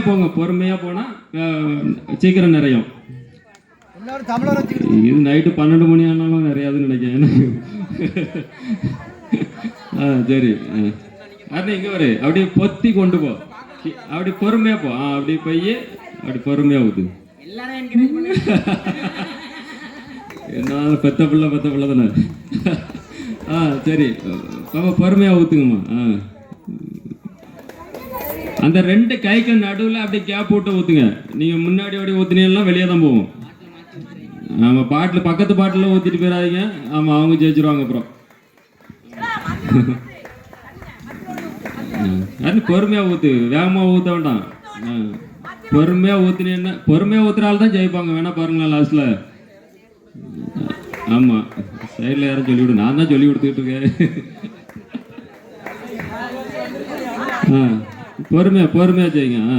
பொறுமையாக போங்க பொறுமையாக போனால் சீக்கிரம் நிறையும். இது நைட்டு பன்னெண்டு மணி ஆனாலும் நிறையாதுன்னு நினைக்கிறேன். ஆ சரி. ஆ. அண்ணா இங்கே வரு. அப்படியே பொத்தி கொண்டு போ. அப்படி பொறுமையாக போ. ஆ அப்படி போய் அப்படி பொறுமையாக ஊத்து. என்ன பெத்த பிள்ளை பெத்த பிள்ளை தானே? ஆ சரி. பாப்பா பொறுமையாக ஊற்றுங்கம்மா ஆ. அந்த ரெண்டு கைக்கு நடுவில் அப்படியே கேப் விட்டு ஊற்றுங்க நீங்கள் முன்னாடி அப்படி ஊற்றுனீங்கன்னா வெளியே தான் போகும். ஆமாம் பாட்டில் பக்கத்து பாட்டில் ஊற்றிட்டு போயிடாதீங்க. ஆமாம் அவங்க ஜெயிச்சிருவாங்க அப்புறம். அது பொறுமையாக ஊற்று வேகமாக ஊற்ற வேண்டாம். ஆ. பொறுமையாக ஊற்றுனீங்கன்னா பொறுமையாக ஊற்றுறாள் தான் ஜெயிப்பாங்க. வேணா பாருங்களேன் லாஸ்ட்டில் ஆமாம் சைடில் யாரும் சொல்லிவிடு நான் தான் சொல்லி கொடுத்துக்கிட்டு இருக்கேன். ஆ. பொறுமையாக பொறுமையாக செய்யுங்க ஆ.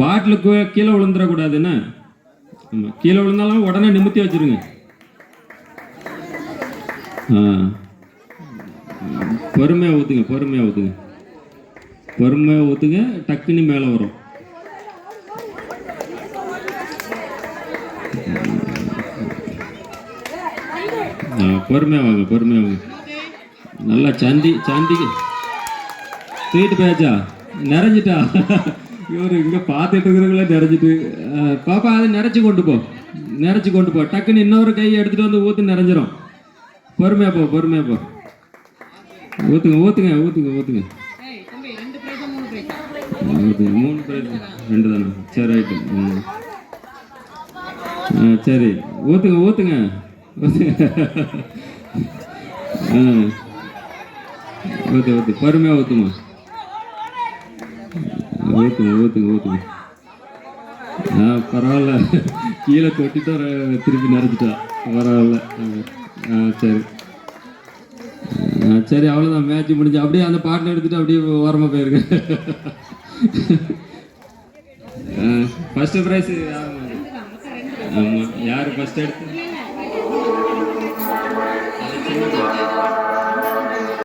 பாட்டிலுக்கு கீழே விழுந்துடக்கூடாது என்ன ஆமாம் கீழே விழுந்தாலும் உடனே நிமித்தி வச்சிருங்க. ஆ. பொறுமையாக ஊற்றுங்க பொறுமையாக ஊற்றுங்க பொறுமையாக ஊற்றுங்க டக்குன்னு மேலே வரும். ஆ பொறுமையாக வாங்க பொறுமையாக வாங்க. நல்லா சந்தி சந்திக்கு. தூக்கிட்டு போயாச்சா? நிறைஞ்சிட்டா? இவரு இங்கே பார்த்துட்டு இருக்கிறவங்களே நிறைஞ்சிட்டு பாப்பா அதை நிறைச்சி கொண்டு போ. நிறைச்சி கொண்டு போ. டக்குன்னு இன்னொரு கையை எடுத்துகிட்டு வந்து ஊற்றி நிறைஞ்சிரும். பொறுமையாக போ பொறுமையாக போ. ஊற்றுங்க ஊற்றுங்க ஊற்றுங்க ஊற்றுங்க மூணு பேர் ரெண்டு தானே? சரி ரைட்டு ம். ஆ சரி. ஊற்றுங்க ஊற்றுங்க ஊற்றுங்க ஆ. ஊற்று ஊற்று பொறுமையாக ஊற்றுமா ஊற்றுங்க ஊற்றுங்க ஊற்றுங்க ஆ பரவாயில்ல. கீழே கொட்டிட்டு திருப்பி நிறைச்சிட்டா பரவாயில்ல. ஆ, ஆ சரி. ஆ, சரி அவ்வளோதான் மேட்ச் முடிஞ்சு அப்படியே அந்த பாட்டில் எடுத்துகிட்டு அப்படியே ஓரமாக போயிருங்க. ஃபஸ்ட்டு ப்ரைஸ் ஆமாம் யார் ஃபஸ்ட்டு எடுத்து?